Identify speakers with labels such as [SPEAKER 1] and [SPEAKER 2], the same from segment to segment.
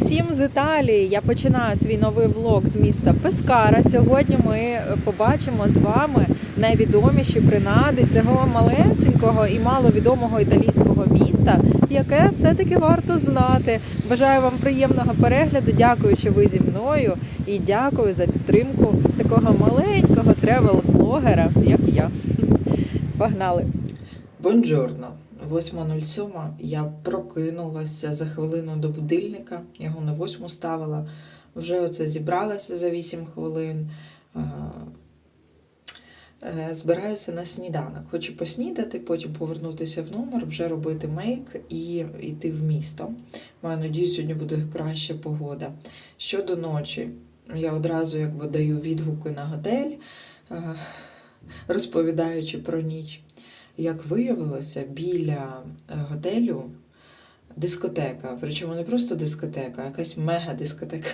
[SPEAKER 1] всім з Італії! Я починаю свій новий влог з міста Пескара. Сьогодні ми е, побачимо з вами найвідоміші принади цього малесенького і маловідомого італійського міста, яке все-таки варто знати. Бажаю вам приємного перегляду. Дякую, що ви зі мною, і дякую за підтримку такого маленького тревел-блогера, як я. Погнали!
[SPEAKER 2] Бонджорно. 8.07. Я прокинулася за хвилину до будильника. Його на 8 ставила. Вже оце зібралася за 8 хвилин. Е, е, Збираюся на сніданок. Хочу поснідати, потім повернутися в номер, вже робити мейк і йти в місто. Маю надію, сьогодні буде краща погода. Щодо ночі, я одразу якби даю відгуки на готель, е, розповідаючи про ніч. Як виявилося, біля е, готелю дискотека. Причому не просто дискотека, а якась мега-дискотека.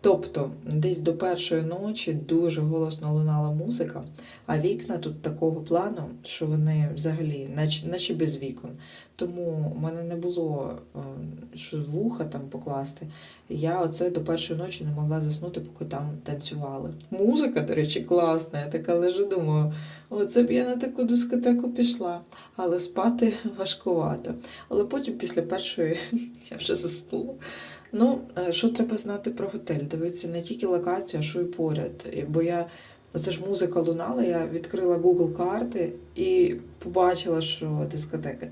[SPEAKER 2] Тобто, десь до першої ночі дуже голосно лунала музика, а вікна тут такого плану, що вони взагалі, наче, наче без вікон. Тому в мене не було е, що вуха там покласти. Я оце до першої ночі не могла заснути, поки там танцювали. Музика, до речі, класна. Я така лежу, думаю, оце б я на таку дискотеку пішла, але спати важкувато. Але потім, після першої, я вже заснула. Ну, е, що треба знати про готель? Дивитися не тільки локацію, а що і поряд. Бо я це ж музика лунала, я відкрила Google карти і побачила, що дискотека.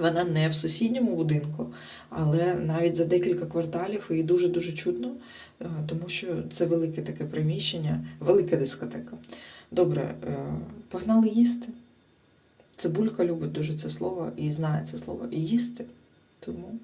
[SPEAKER 2] Вона не в сусідньому будинку, але навіть за декілька кварталів її дуже-дуже чутно, е, тому що це велике таке приміщення, велика дискотека. Добре, е, погнали їсти. Цибулька любить дуже це слово і знає це слово. І їсти. Тому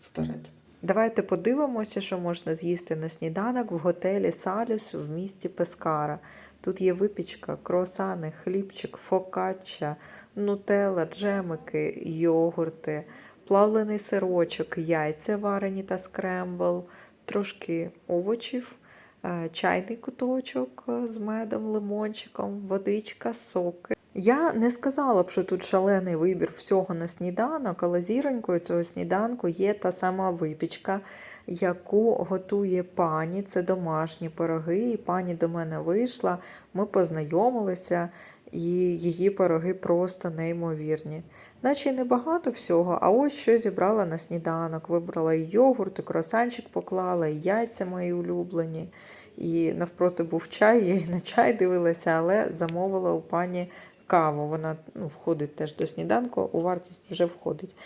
[SPEAKER 2] вперед.
[SPEAKER 1] Давайте подивимося, що можна з'їсти на сніданок в готелі Салюс в місті Пескара. Тут є випічка, круасани, хлібчик, фокачча, нутелла, джемики, йогурти, плавлений сирочок, яйця варені та скрембл, трошки овочів, е, чайний куточок е, з медом, лимончиком, водичка, соки. Я не сказала б, що тут шалений вибір всього на сніданок, але зіронькою цього сніданку є та сама випічка, яку готує пані. Це домашні пироги. І пані до мене вийшла, ми познайомилися, і її пироги просто неймовірні. Наче й небагато всього, а ось що зібрала на сніданок. Вибрала і йогурт, і круасанчик поклала, і яйця мої улюблені. І навпроти був чай, я і на чай дивилася, але замовила у пані каву. Вона ну, входить теж до сніданку, у вартість вже входить.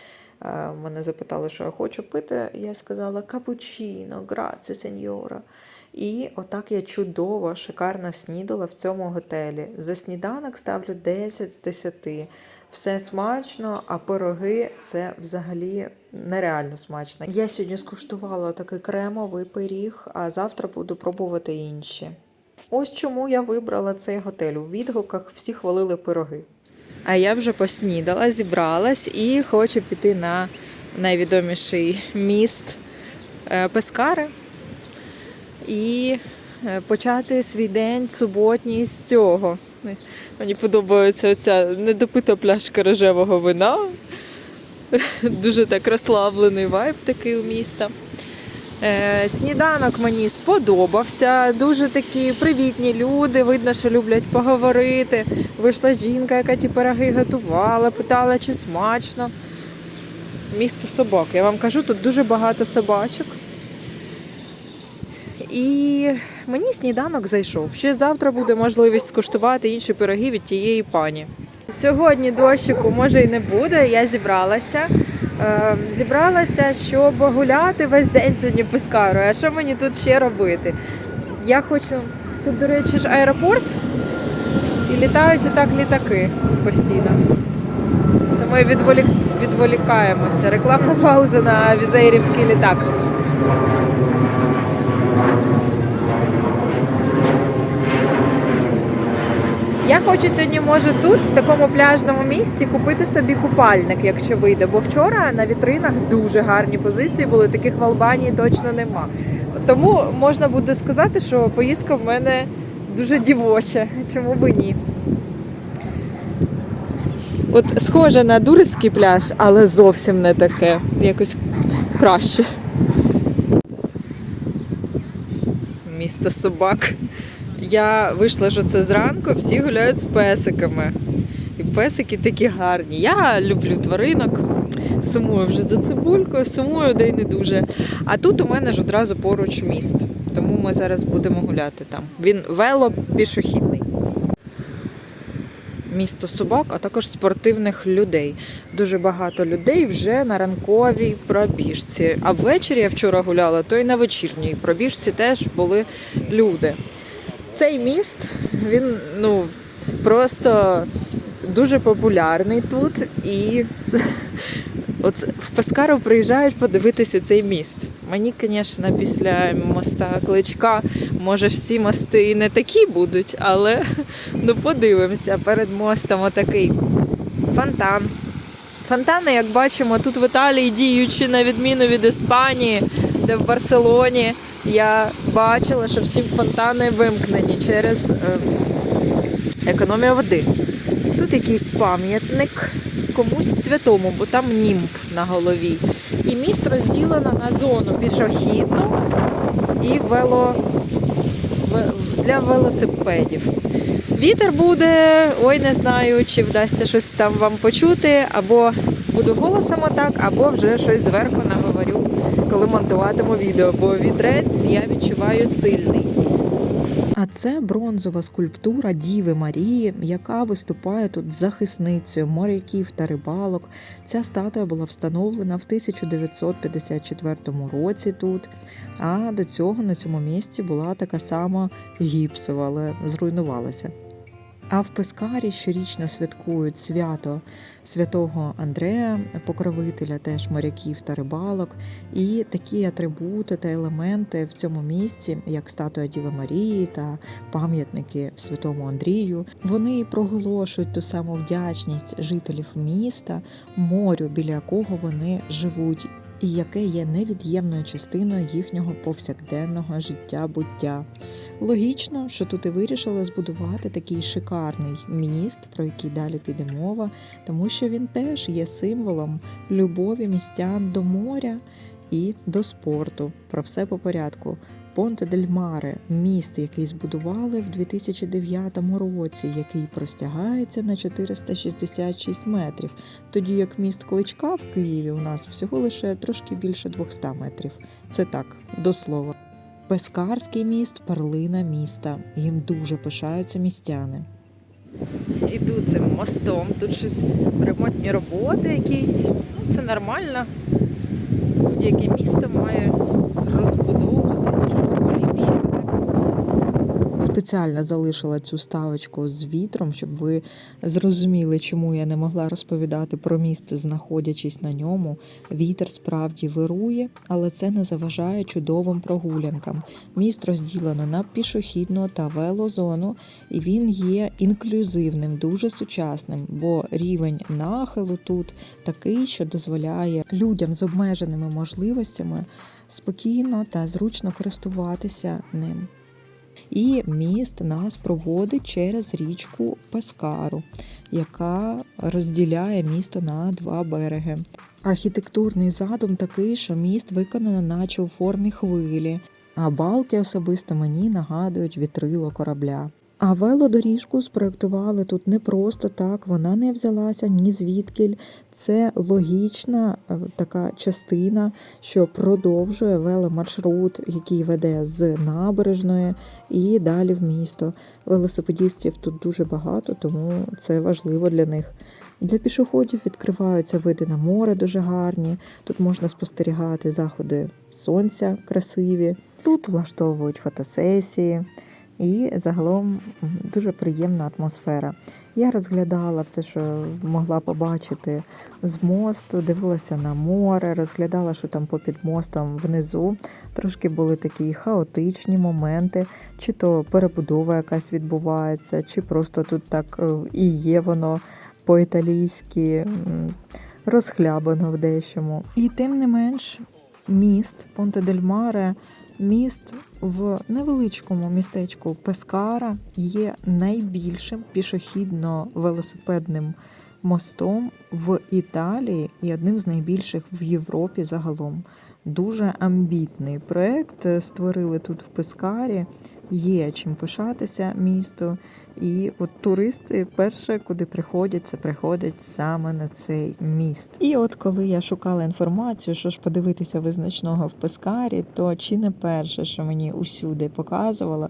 [SPEAKER 1] Е, Мене запитали, що я хочу пити. Я сказала капучино, граці, сеньора. І отак я чудово, шикарно снідала в цьому готелі. За сніданок ставлю 10 з 10. Все смачно, а пироги це взагалі нереально смачно. Я сьогодні скуштувала такий кремовий пиріг, а завтра буду пробувати інші. Ось чому я вибрала цей готель. У відгуках всі хвалили пироги. А я вже поснідала, зібралась і хочу піти на найвідоміший міст е, Пескари і е, почати свій день суботній з цього. Мені подобається оця недопита пляшка рожевого вина. Дуже так розслаблений вайб такий у міста. Е, Сніданок мені сподобався. Дуже такі привітні люди. Видно, що люблять поговорити. Вийшла жінка, яка ті пироги готувала, питала, чи смачно. Місто собак. Я вам кажу, тут дуже багато собачок. І мені сніданок зайшов. Ще завтра буде можливість скуштувати інші пироги від тієї пані. Сьогодні дощику може і не буде. Я зібралася. Е, зібралася, щоб гуляти весь день сьогодні пескарою. А що мені тут ще робити? Я хочу. Тут, до речі, ж аеропорт і літають і так літаки постійно. Це ми відволік... відволікаємося. Рекламна пауза на візеїрівський літак. Я хочу сьогодні, може, тут, в такому пляжному місці, купити собі купальник, якщо вийде. Бо вчора на вітринах дуже гарні позиції були, таких в Албанії точно нема. Тому можна буде сказати, що поїздка в мене дуже дівоча. Чому би ні? От схоже на Дуриський пляж, але зовсім не таке. Якось краще. місто собак. Я вийшла що це зранку, всі гуляють з песиками. І песики такі гарні. Я люблю тваринок, сумую вже за цибулькою, сумую, де й не дуже. А тут у мене ж одразу поруч міст. Тому ми зараз будемо гуляти там. Він велопішохідний. Місто собак, а також спортивних людей. Дуже багато людей вже на ранковій пробіжці. А ввечері я вчора гуляла, то й на вечірній пробіжці теж були люди. Цей міст, він ну просто дуже популярний тут. І от в Пескару приїжджають подивитися цей міст. Мені, звісно, після моста Кличка, може, всі мости і не такі будуть, але ну подивимося. Перед мостом отакий фонтан. Фонтани, як бачимо, тут в Італії діючі на відміну від Іспанії, де в Барселоні я бачила, що всі фонтани вимкнені через е, економію води. Тут якийсь пам'ятник комусь святому, бо там німб на голові. І міст розділено на зону пішохідну і вело... для велосипедів. Вітер буде, ой, не знаю, чи вдасться щось там вам почути, або буду голосом отак, або вже щось зверху коли монтуватиму відео, бо вітрець я відчуваю сильний. А це бронзова скульптура Діви Марії, яка виступає тут захисницею моряків та рибалок. Ця статуя була встановлена в 1954 році тут. А до цього на цьому місці була така сама гіпсова, але зруйнувалася. А в Пескарі щорічно святкують свято святого Андрея, покровителя теж моряків та рибалок. І такі атрибути та елементи в цьому місці, як статуя Діви Марії та пам'ятники святому Андрію, вони проголошують ту саму вдячність жителів міста, морю, біля якого вони живуть, і яке є невід'ємною частиною їхнього повсякденного життя буття. Логічно, що тут і вирішили збудувати такий шикарний міст, про який далі піде мова, тому що він теж є символом любові містян до моря і до спорту. Про все по порядку. Понте дель Маре міст, який збудували в 2009 році, який простягається на 466 метрів, тоді як міст Кличка в Києві у нас всього лише трошки більше 200 метрів. Це так, до слова. Пескарський міст перлина міста. Їм дуже пишаються містяни. Іду цим мостом. Тут щось ремонтні роботи якісь. Ну, це нормально. Будь-яке місто має Спеціально залишила цю ставочку з вітром, щоб ви зрозуміли, чому я не могла розповідати про місце, знаходячись на ньому. Вітер справді вирує, але це не заважає чудовим прогулянкам. Міст розділено на пішохідну та велозону, і він є інклюзивним, дуже сучасним, бо рівень нахилу тут такий, що дозволяє людям з обмеженими можливостями спокійно та зручно користуватися ним. І міст нас проводить через річку Пескару, яка розділяє місто на два береги. Архітектурний задум такий, що міст виконано наче у формі хвилі, а балки особисто мені нагадують вітрило корабля. А велодоріжку спроектували тут не просто так, вона не взялася ні звідкіль. Це логічна е, така частина, що продовжує веломаршрут, який веде з набережної і далі в місто. Велосипедістів тут дуже багато, тому це важливо для них. Для пішоходів відкриваються види на море дуже гарні. Тут можна спостерігати заходи сонця красиві. Тут влаштовують фотосесії. І загалом дуже приємна атмосфера. Я розглядала все, що могла побачити з мосту, дивилася на море, розглядала, що там попід мостом внизу. Трошки були такі хаотичні моменти, чи то перебудова якась відбувається, чи просто тут так е, і є воно по-італійськи розхлябано в дещому. І тим не менш, міст Понте дель Маре Міст в невеличкому містечку Пескара є найбільшим пішохідно-велосипедним мостом в Італії і одним з найбільших в Європі загалом. Дуже амбітний проект е, створили тут в Пескарі. Є чим пишатися місту. І от туристи перше, куди приходять, це приходять саме на цей міст. І от коли я шукала інформацію, що ж подивитися визначного в Пескарі, то чи не перше, що мені усюди показувало,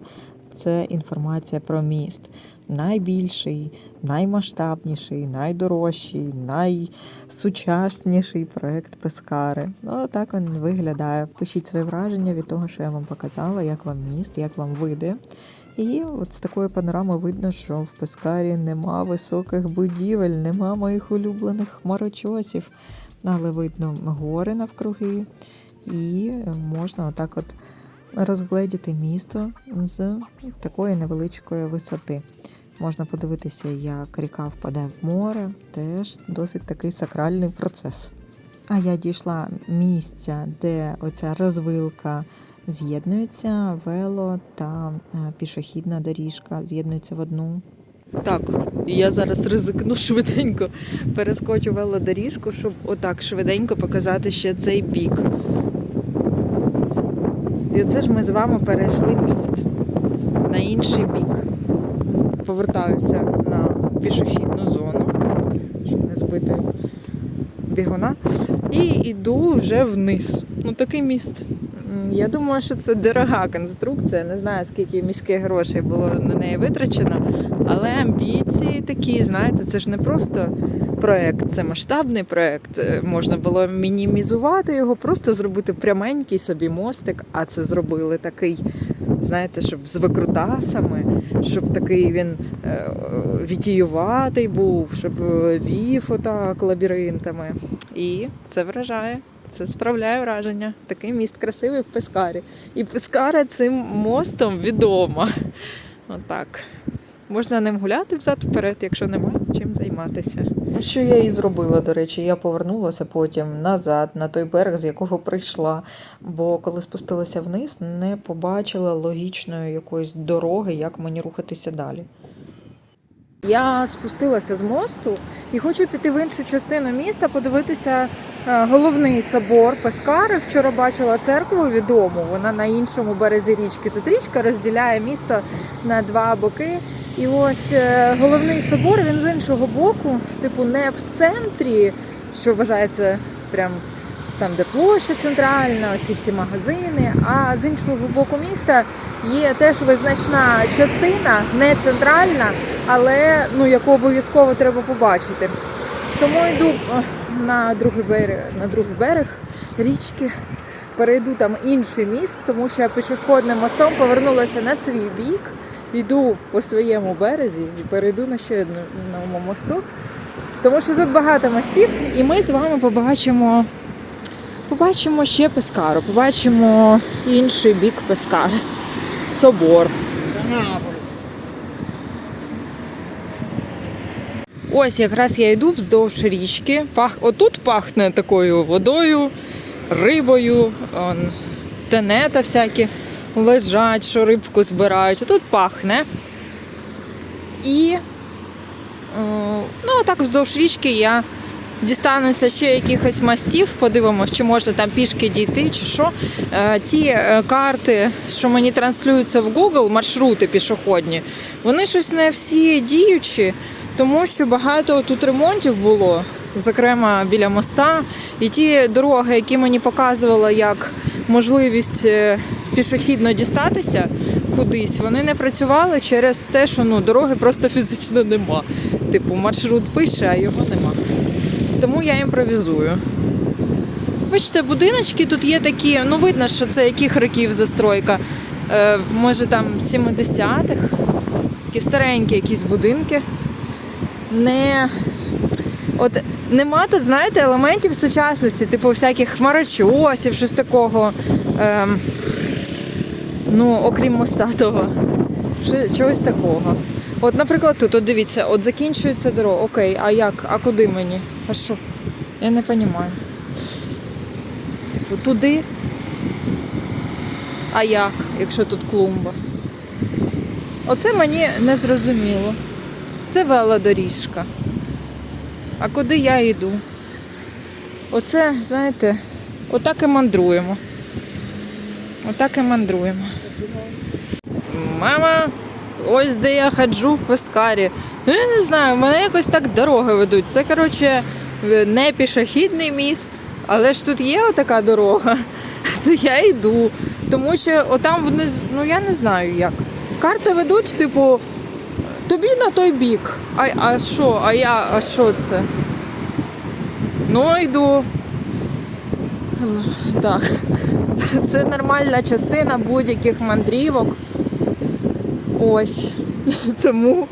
[SPEAKER 1] це інформація про міст. Найбільший, наймасштабніший, найдорожчий, найсучасніший проект Пескари. Ну, так він виглядає. Пишіть свої враження від того, що я вам показала, як вам міст, як вам види. І от з такої панорами видно, що в Пескарі нема високих будівель, нема моїх улюблених хмарочосів, але видно гори навкруги, і можна отак от розгледіти місто з такої невеличкої висоти. Можна подивитися, як ріка впадає в море, теж досить такий сакральний процес. А я дійшла місця, де оця розвилка з'єднується, вело та е, пішохідна доріжка з'єднуються в одну. Так, я зараз ризикну швиденько. Перескочу велодоріжку, щоб отак швиденько показати ще цей бік. І оце ж ми з вами перейшли міст на інший бік. Повертаюся на пішохідну зону, щоб не збити бігуна. І йду вже вниз. Ну такий міст. Я думаю, що це дорога конструкція. Не знаю, скільки міських грошей було на неї витрачено. Але амбіції такі, знаєте, це ж не просто проект, це масштабний проект. Е, Можна було мінімізувати його, просто зробити пряменький собі мостик, а це зробили такий, знаєте, щоб з викрутасами, щоб такий він е, вітіюватий був, щоб е, вів отак лабіринтами. І це вражає. Це справляє враження. Такий міст красивий в Пескарі. І Пескара цим мостом відома. Отак. Можна ним гуляти взад-вперед, якщо нема чим займатися. Що я і зробила, до речі, я повернулася потім назад, на той берег, з якого прийшла. Бо коли спустилася вниз, не побачила логічної якоїсь дороги, як мені рухатися далі. Я спустилася з мосту і хочу піти в іншу частину міста, подивитися е, головний собор Пескари. Вчора бачила церкву відому. Вона на іншому березі річки. Тут річка розділяє місто на два боки. І ось е, головний собор він з іншого боку, типу, не в центрі, що вважається прям там, де площа центральна, ці всі магазини. А з іншого боку міста є теж визначна частина, не центральна, але ну, яку обов'язково треба побачити. Тому йду е, на другий берег, на другий берег річки, перейду там інший міст, тому що я пішохідним мостом повернулася на свій бік, йду по своєму березі і перейду на ще одному мосту. Тому що тут багато мостів, і ми з вами побачимо, побачимо ще Пескару, побачимо інший бік Пескари. Собор. Ось якраз я йду вздовж річки. Пах... Отут пахне такою водою, рибою, он, тенета всякі лежать, що рибку збирають. А тут пахне. І о, ну, так вздовж річки я дістануся ще якихось мастів, подивимося, чи можна там пішки дійти, чи що. Е, Ті е, карти, що мені транслюються в Google, маршрути пішохідні, вони щось не всі діючі, тому що багато тут ремонтів було, зокрема біля моста. І ті дороги, які мені показували як можливість е, пішохідно дістатися кудись, вони не працювали через те, що ну, дороги просто фізично нема. Типу, маршрут пише, а його нема. Тому я імпровізую. Бачите, будиночки тут є такі, ну видно, що це яких років застройка. Е, може там 70-х. Такі старенькі якісь будинки. Не... От нема тут, знаєте, елементів сучасності, типу всяких хмарочосів, щось такого. Ем, ну, окрім моста того. Чогось такого. От, наприклад, тут, от дивіться, от закінчується дорога. Окей, а як? А куди мені? А що? Я не розумію. Типу, туди. А як, якщо тут клумба? Оце мені не зрозуміло. Це велодоріжка. А куди я йду? Оце, знаєте, отак і мандруємо. Отак і мандруємо. Мама, ось де я ходжу в Пескарі. Ну, я не знаю, мене якось так дороги ведуть. Це, коротше, не пішохідний міст, але ж тут є отака дорога, то я йду. Тому що отам вниз, ну я не знаю як. Карти ведуть, типу, тобі на той бік. А, а що? А я, а що це? Ну, йду. Так. Це нормальна частина будь-яких мандрівок. Ось. Тому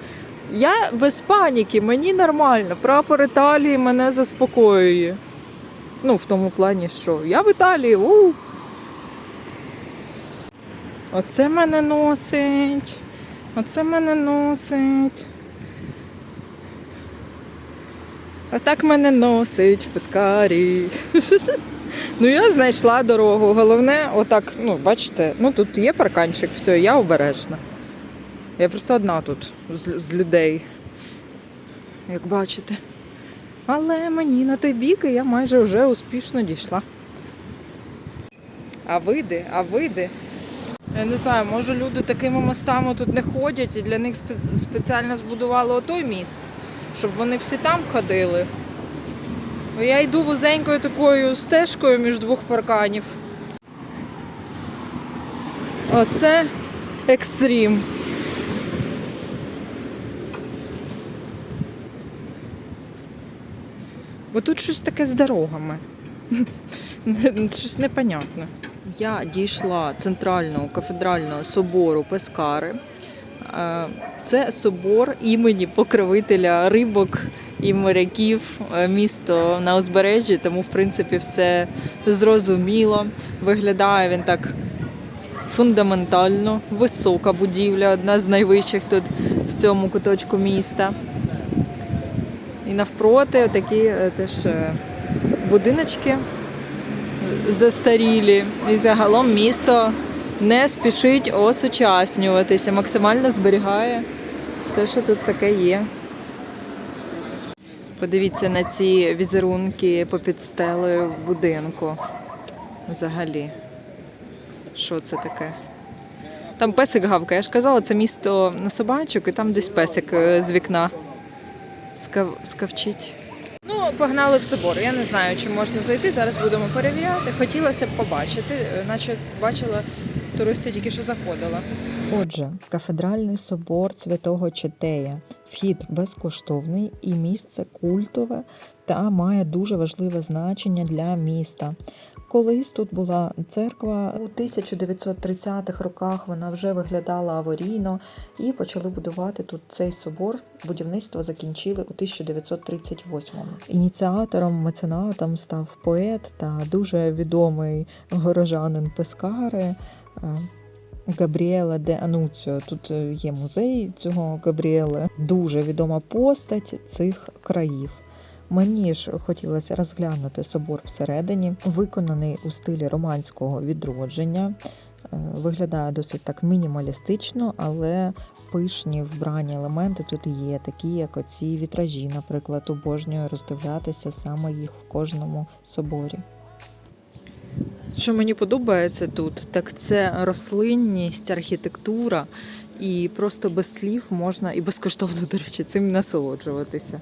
[SPEAKER 1] я без паніки, мені нормально. Прапор Італії мене заспокоює. Ну, в тому плані, що я в Італії. У. Оце мене носить. Оце мене носить. Отак мене носить в пескарі. Ну, я знайшла дорогу. Головне, отак, ну, бачите, ну тут є парканчик, все, я обережна. Я просто одна тут з, з людей, як бачите. Але мені на той бік і я майже вже успішно дійшла. А види, а види. Я не знаю, може люди такими мостами тут не ходять і для них спе- спеціально збудували отой міст, щоб вони всі там ходили. Бо Я йду вузенькою такою стежкою між двох парканів. Оце екстрім. Бо тут щось таке з дорогами. Щось непонятне. Я дійшла центрального кафедрального собору Пескари. Е, Це собор імені покровителя рибок і моряків, е, місто на узбережжі, тому в принципі все зрозуміло. Виглядає він так фундаментально, висока будівля, одна з найвищих тут в цьому куточку міста. І навпроти такі е, теж е, будиночки застарілі. І загалом місто не спішить осучаснюватися, максимально зберігає все, що тут таке є. Подивіться на ці візерунки попід стелею будинку. Взагалі. Що це таке? Там песик гавкає. Я ж казала, це місто на собачок, і там десь песик е, з вікна скав... скавчить. Ну, погнали в собор. Я не знаю, чи можна зайти. Зараз будемо перевіряти. Хотілося б побачити, е, наче бачила, туристи тільки що заходили. Отже, кафедральний собор святого Четея. Вхід безкоштовний і місце культове та має дуже важливе значення для міста. Колись тут була церква у 1930-х роках. Вона вже виглядала аварійно і почали будувати тут цей собор. Будівництво закінчили у 1938-му. Ініціатором, меценатом став поет та дуже відомий горожанин Пескари. Е, Габріела де Ануціо. Тут е, є музей цього Габріели. Дуже відома постать цих країв. Мені ж хотілося розглянути собор всередині, виконаний у стилі романського відродження. Е, Виглядає досить так мінімалістично, але пишні вбрані елементи тут є, такі як оці вітражі, наприклад, обожнюю роздивлятися саме їх в кожному соборі. Що мені подобається тут, так це рослинність, архітектура, і просто без слів можна і безкоштовно, до речі, цим насолоджуватися.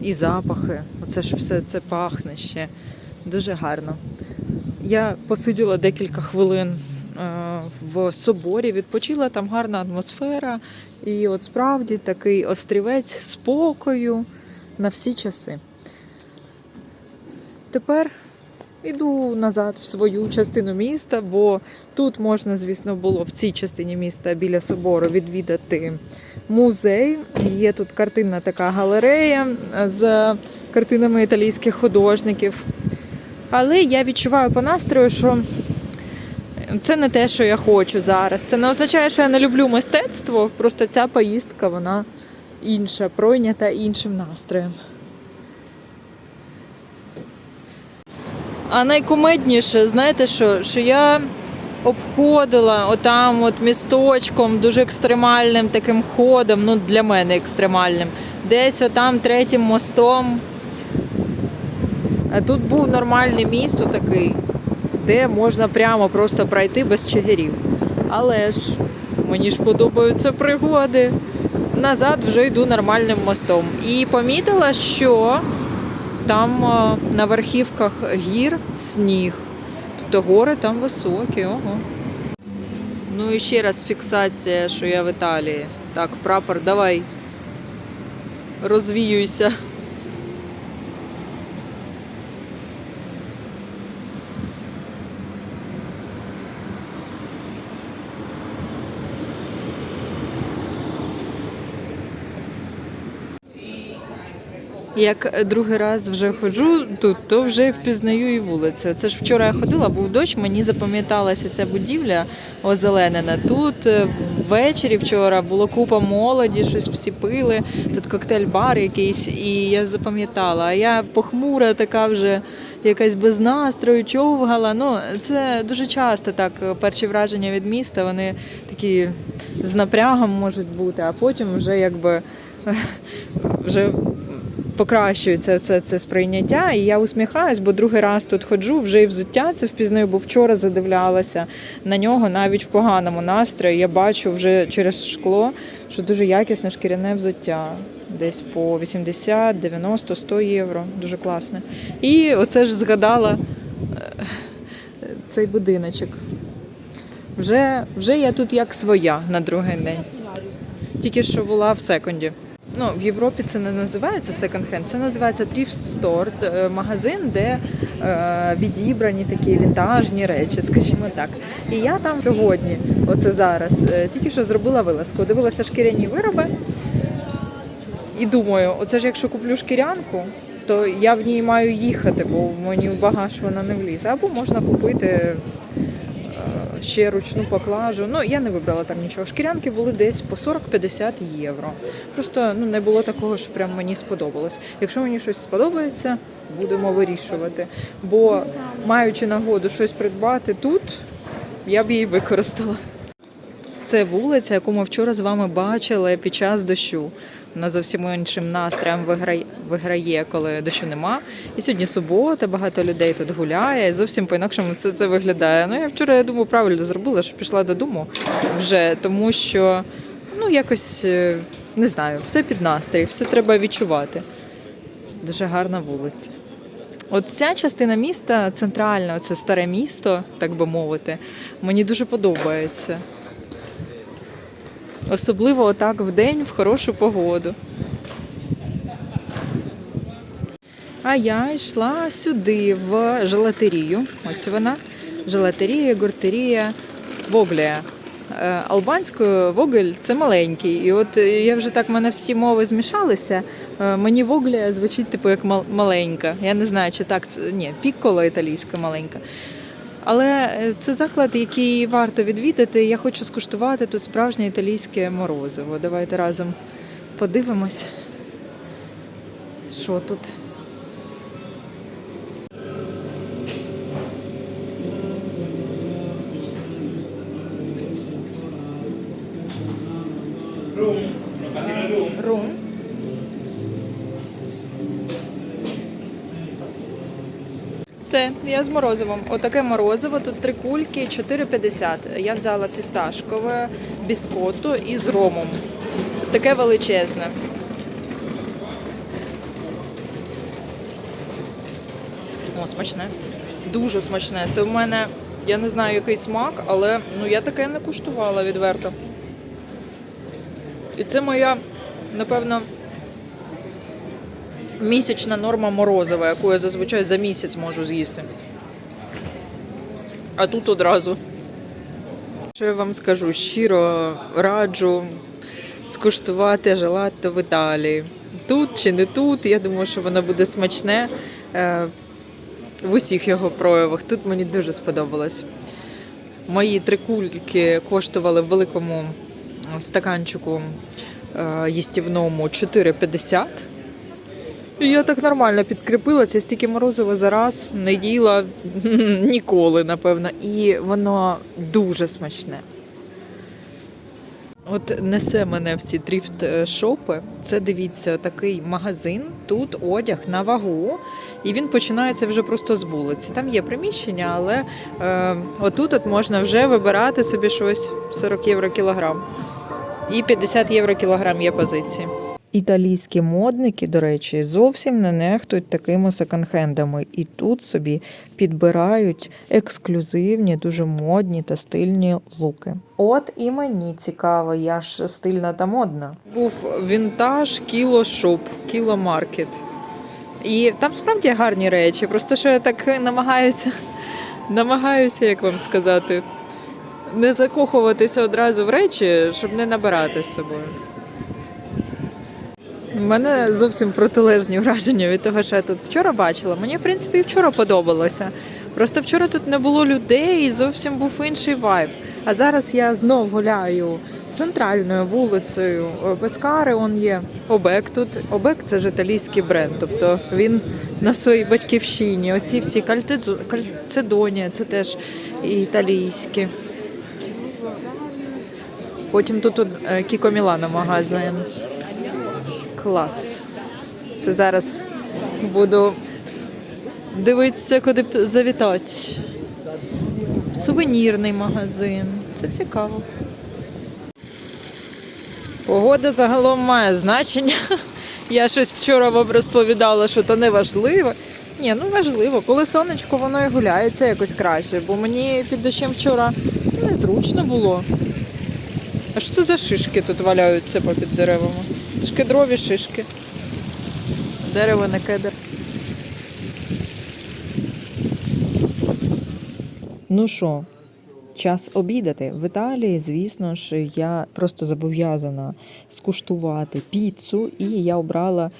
[SPEAKER 1] І запахи, оце ж все це пахне ще. Дуже гарно. Я посиділа декілька хвилин е, в соборі, відпочила, там гарна атмосфера. І от справді такий острівець спокою на всі часи. Тепер Іду назад в свою частину міста, бо тут можна, звісно, було в цій частині міста біля собору відвідати музей. Є тут картинна така галерея з картинами італійських художників. Але я відчуваю по настрою, що це не те, що я хочу зараз. Це не означає, що я не люблю мистецтво. Просто ця поїздка, вона інша, пройнята іншим настроєм. А найкумедніше, знаєте що? Що я обходила отам от місточком, дуже екстремальним таким ходом, ну для мене екстремальним. Десь отам третім мостом. А тут був нормальний міст такий, де можна прямо просто пройти без чигирів. Але ж мені ж подобаються пригоди. Назад вже йду нормальним мостом. І помітила, що там е, на верхівках гір сніг. Тобто гори там високі. Ого. Ну і ще раз фіксація, що я в Італії. Так, прапор, давай. Розвіюйся. Як другий раз вже ходжу тут, то вже впізнаю і вулицю. Це ж вчора я ходила, був дощ, мені запам'яталася ця будівля озеленена. Тут е, ввечері вчора було купа молоді, щось всі пили. Тут коктейль-бар якийсь, і я запам'ятала. А я похмура, така вже якась без настрою, човгала. Ну, це дуже часто так. Перші враження від міста, вони такі з напрягом можуть бути, а потім вже якби вже покращується це, це сприйняття, і я усміхаюсь, бо другий раз тут ходжу, вже і взуття це впізнаю, бо вчора задивлялася на нього навіть в поганому настрої. Я бачу вже через шкло, що дуже якісне шкіряне взуття. Десь по 80, 90, 100 євро. Дуже класне. І оце ж згадала е, цей будиночок. Вже, вже я тут як своя на другий день. Тільки що була в секонді. Ну, в Європі це не називається секонд-хенд, це називається store, е, магазин, де е, відібрані такі вінтажні речі, скажімо так. І я там сьогодні, оце зараз, е, тільки що зробила вилазку, дивилася шкіряні вироби і думаю, оце ж якщо куплю шкірянку, то я в ній маю їхати, бо в мені в багаж вона не влізе. Або можна купити ще ручну поклажу. Ну, я не вибрала там нічого. Шкірянки були десь по 40-50 євро. Просто ну, не було такого, що прям мені сподобалось. Якщо мені щось сподобається, будемо вирішувати. Бо маючи нагоду щось придбати тут, я б її використала. Це вулиця, яку ми вчора з вами бачили під час дощу. Вона зовсім іншим настроєм виграє, виграє, коли дощу нема. І сьогодні субота, багато людей тут гуляє. і Зовсім по-інакшому це, це виглядає. Ну я вчора я думаю, правильно зробила, що пішла додому вже, тому що ну якось е, не знаю, все під настрій, все треба відчувати. Дуже гарна вулиця. От ця частина міста, центральна, це старе місто, так би мовити, мені дуже подобається. Особливо отак в день в хорошу погоду. А я йшла сюди, в желатерію. Ось вона. Желатерія, гуртерія, воглія. Е, Албанською вогель це маленький. І от е, я вже так, в мене всі мови змішалися. Е, Мені воглія звучить типу як мал- маленька. Я не знаю, чи так це. Ні, піккола італійська маленька. Але е, це заклад, який варто відвідати. Я хочу скуштувати тут справжнє італійське морозиво. Давайте разом подивимось, що тут. Я з морозивом. Отаке морозиво, тут три кульки, 4,50. Я взяла фісташкове, біскотто і з ромом. Таке величезне. О, смачне. Дуже смачне. Це в мене, я не знаю, який смак, але ну, я таке не куштувала відверто. І це моя, напевно, місячна норма морозива, яку я зазвичай за місяць можу з'їсти. А тут одразу. Що я вам скажу? Щиро раджу скуштувати желато в Італії. Тут чи не тут, я думаю, що воно буде смачне е, в усіх його проявах. Тут мені дуже сподобалось. Мої три кульки коштували в великому стаканчику е, їстівному 4,50. Я так нормально підкріпилася, стільки морозива за раз не їла ніколи, напевно. І воно дуже смачне. От несе мене в ці дріфт-шопи. Це дивіться, такий магазин. Тут одяг на вагу, і він починається вже просто з вулиці. Там є приміщення, але е, отут от можна вже вибирати собі щось 40 євро кілограм. І 50 євро кілограм є позиції. Італійські модники, до речі, зовсім не нехтують такими секонд-хендами. І тут собі підбирають ексклюзивні, дуже модні та стильні луки. От і мені цікаво, я ж стильна та модна. Був вінтаж кіло шоп, кіло маркет. І там справді гарні речі. Просто що я так намагаюся, намагаюся, як вам сказати, не закохуватися одразу в речі, щоб не набирати з собою. У мене зовсім протилежні враження від того, що я тут вчора бачила. Мені, в принципі, і вчора подобалося. Просто вчора тут не було людей і зовсім був інший вайб. А зараз я знов гуляю центральною вулицею Пескари. Он є Обек тут. Обек це ж італійський бренд, тобто він на своїй батьківщині. Оці всі Кальтедзо- Кальцедонія, це теж італійські. Потім тут е, Кіко Мілано магазин. Клас. Це зараз буду дивитися, куди завітати. Сувенірний магазин. Це цікаво. Погода загалом має значення. Я щось вчора вам розповідала, що то не важливо. Ні, ну важливо. Коли сонечко, воно і гуляється якось краще, бо мені під дощем вчора незручно було. А що це за шишки тут валяються попід деревами? Це ж кедрові шишки. Дерево на кедр. Ну що, час обідати. В Італії, звісно ж, я просто зобов'язана скуштувати піцу, і я обрала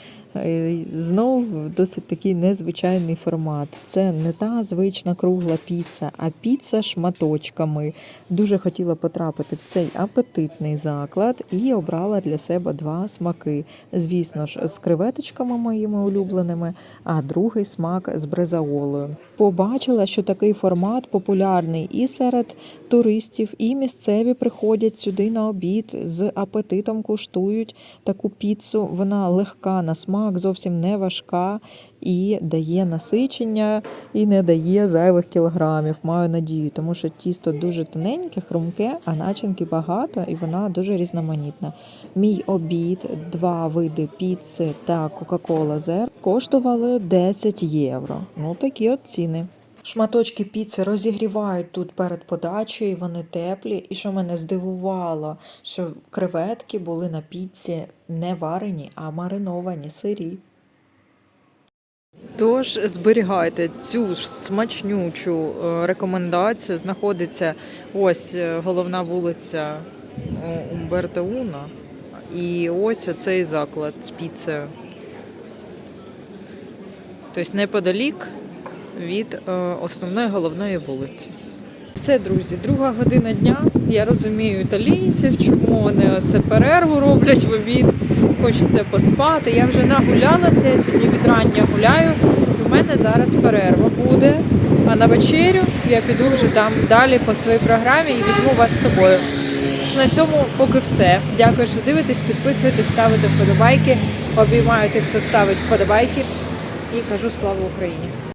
[SPEAKER 1] знов досить такий незвичайний формат. Це не та звична кругла піца, а піца шматочками. Дуже хотіла потрапити в цей апетитний заклад і обрала для себе два смаки. Звісно ж, з креветочками моїми улюбленими, а другий смак з брезаолою. Побачила, що такий формат популярний і серед туристів, і місцеві приходять сюди на обід з апетитом куштують таку піцу. Вона легка на смак, зовсім не важка і дає насичення, і не дає зайвих кілограмів. Маю надію, тому що тісто дуже тоненьке, хрумке, а начинки багато, і вона дуже різноманітна. Мій обід, два види піци та Кока-Кола Зер коштували 10 євро. Ну такі от ціни. Шматочки піци розігрівають тут перед подачею, вони теплі. І що мене здивувало, що креветки були на піці не варені, а мариновані сирі. Тож зберігайте цю ж смачнючу е, рекомендацію. Знаходиться ось е, головна вулиця е, Умберто Уна. І ось оцей заклад з піцею. Тобто неподалік від е, основної головної вулиці. Все, друзі, друга година дня. Я розумію італійців, чому вони оце перерву роблять в обід. Хочеться поспати. Я вже нагулялася, я сьогодні від рання гуляю. У мене зараз перерва буде. А на вечерю я піду вже там далі по своїй програмі і візьму вас з собою. На цьому поки все. Дякую, що дивитесь, підписуйтесь, ставите вподобайки. Обіймаю тих, хто ставить вподобайки. І кажу слава Україні!